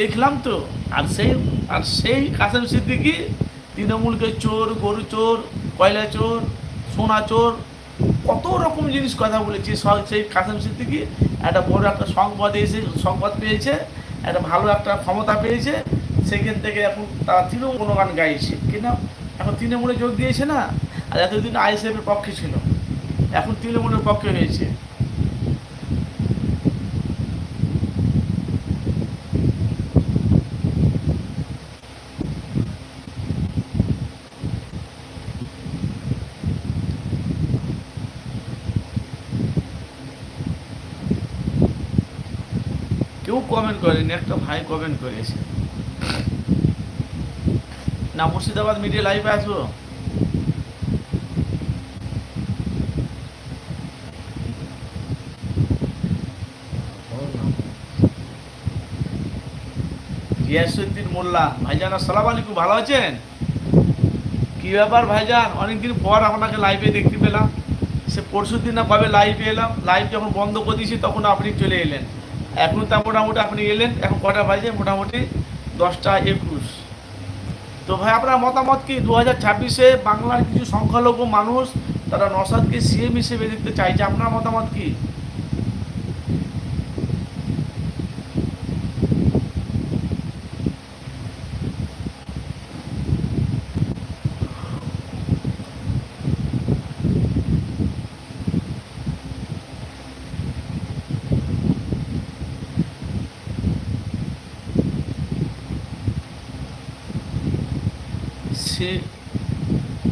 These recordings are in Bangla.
দেখলাম তো, আর সেই আর সেই কাসেম সিদ্দিকি তৃণমূলকে চোর, গরু চোর, কয়লা চোর, সোনা চোর, কত রকম জিনিস কথা বলেছি। সেই কাসেম সিদ্দিকি একটা বড় একটা সংবাদ এসে, সংবাদ পেয়েছে, একটা ভালো একটা ক্ষমতা পেয়েছে, সেখান থেকে এখন তারা তৃণমূল গান গাইছে। কিনা? এখন তৃণমূলে যোগ দিয়েছে না? আর এতদিন আইএসএফের পক্ষে ছিল। এখন তৃণমূলের পক্ষে হয়েছে। কেউ কমেন্ট করেনি, একটা ভাই কমেন্ট করেছে। না, মুর্শিদাবাদ মিডিয়া লাইভে আসব? গিয়াসুদ্দিন মোল্লা, ভাইজান, আসসালাম আলাইকুম, ভালো আছেন? কি ব্যাপার ভাইজান? অনেকদিন পর আপনাকে লাইভে দেখতে পেলাম। সে পরশু দিন না কবে লাইভে এলাম? লাইভ যখন বন্ধ করে দিয়েছি, তখন আপনি চলে এলেন। এখন তা মোটামুটি আপনি এলেন, এখন কটা বাজে? মোটামুটি দশটা একুশ। তো ভাই, আপনার মতামত কি? দু হাজার ছাব্বিশে বাংলার কিছু সংখ্যালঘু মানুষ, তারা নসাদকে সিএম হিসেবে দেখতে চাইছে আপনার মতামত কি? সে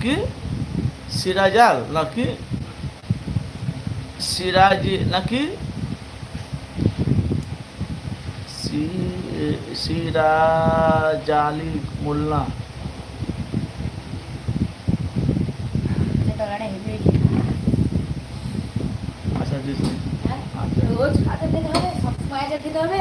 কি? সিরাজাল নাকি? সিরাজি নাকি? সি- সিরাজালি মোল্লা। হেভি আচ্ছা দিচ্ছি। আচ্ছা। রোজ হাতে দিতে হবে সবসময় হাতে দিতে হবে।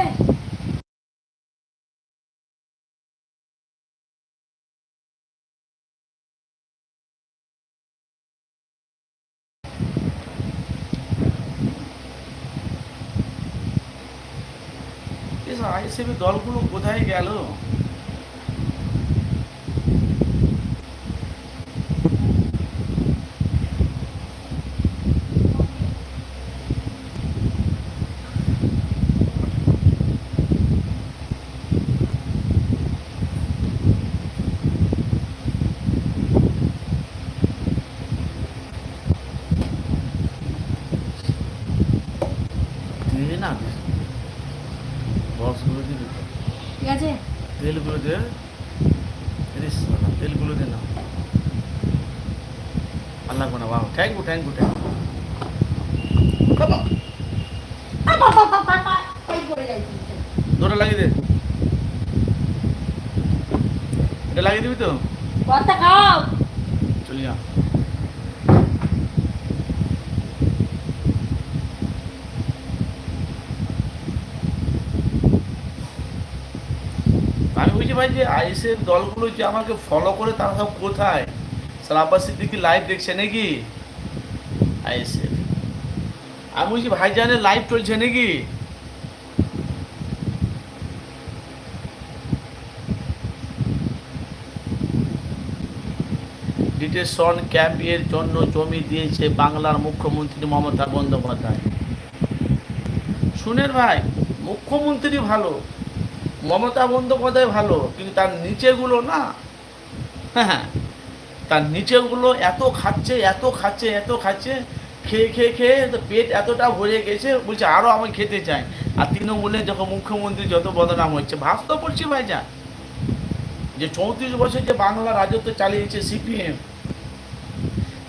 আইএসএফের দলগুলো কোথায় গেল দিয়ে না বক্সগুলো দিয়ে দিতে ঠিক আছে? তেলগুলো দে রিস তেলগুলো দে না আর লাগবে বাবা thank you thank you thank করে লাগিয়ে দে। এটা লাগিয়ে দিবি তো? চলে যা। আমি বুঝি ভাই, যে আইএসের দলগুলো যে আমাকে ফলো করে, তারা সব কোথায়? স্যার আব্বাস সিদ্দিকি লাইভ দেখছে নাকি? আইএসএফ। আমি বুঝি ভাইজানের লাইভ চলছে নাকি? ডিটেশন ক্যাম্পের জন্য জমি দিয়েছে বাংলার মুখ্যমন্ত্রী মমতা বন্দ্যোপাধ্যায়। শুনেন ভাই, মুখ্যমন্ত্রী ভালো। মমতা বন্দ্যোপাধ্যায় ভালো, কিন্তু তার নিচেগুলো না। হ্যাঁ তার নিচেগুলো এত খাচ্ছে এত খাচ্ছে এত খাচ্ছে, খেয়ে খেয়ে খেয়ে পেট এতটা ভরে গেছে, বলছে আরও আমি খেতে চাই। আর তৃণমূলে যখন মুখ্যমন্ত্রী যত বদনাম হচ্ছে ভাবতে পড়ছি ভাইজান, যে চৌত্রিশ বছর যে বাংলা রাজত্ব চালিয়েছে সিপিএম।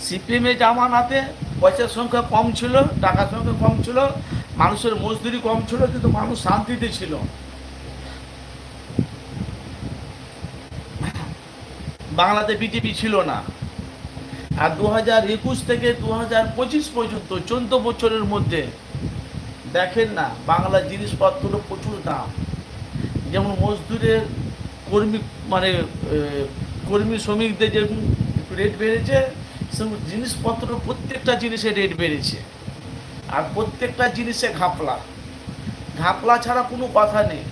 সিপিএমের জামানাতে পয়সার সংখ্যা কম ছিল, টাকার সংখ্যা কম ছিল, মানুষের মজদুরি কম ছিল, কিন্তু মানুষ শান্তিতে ছিল। বাংলাতে বিজেপি ছিল না। আর দু হাজার একুশ থেকে দু হাজার পঁচিশ পর্যন্ত চোদ্দ বছরের মধ্যে দেখেন না বাংলা জিনিসপত্র প্রচুর দাম। যেমন মজদুরের কর্মী মানে কর্মী শ্রমিকদের যেরকম রেট বেড়েছে, সেরকম জিনিসপত্র প্রত্যেকটা জিনিসের রেট বেড়েছে। আর প্রত্যেকটা জিনিসে ঘাপলা। ঘাপলা ছাড়া কোনো কথা নেই।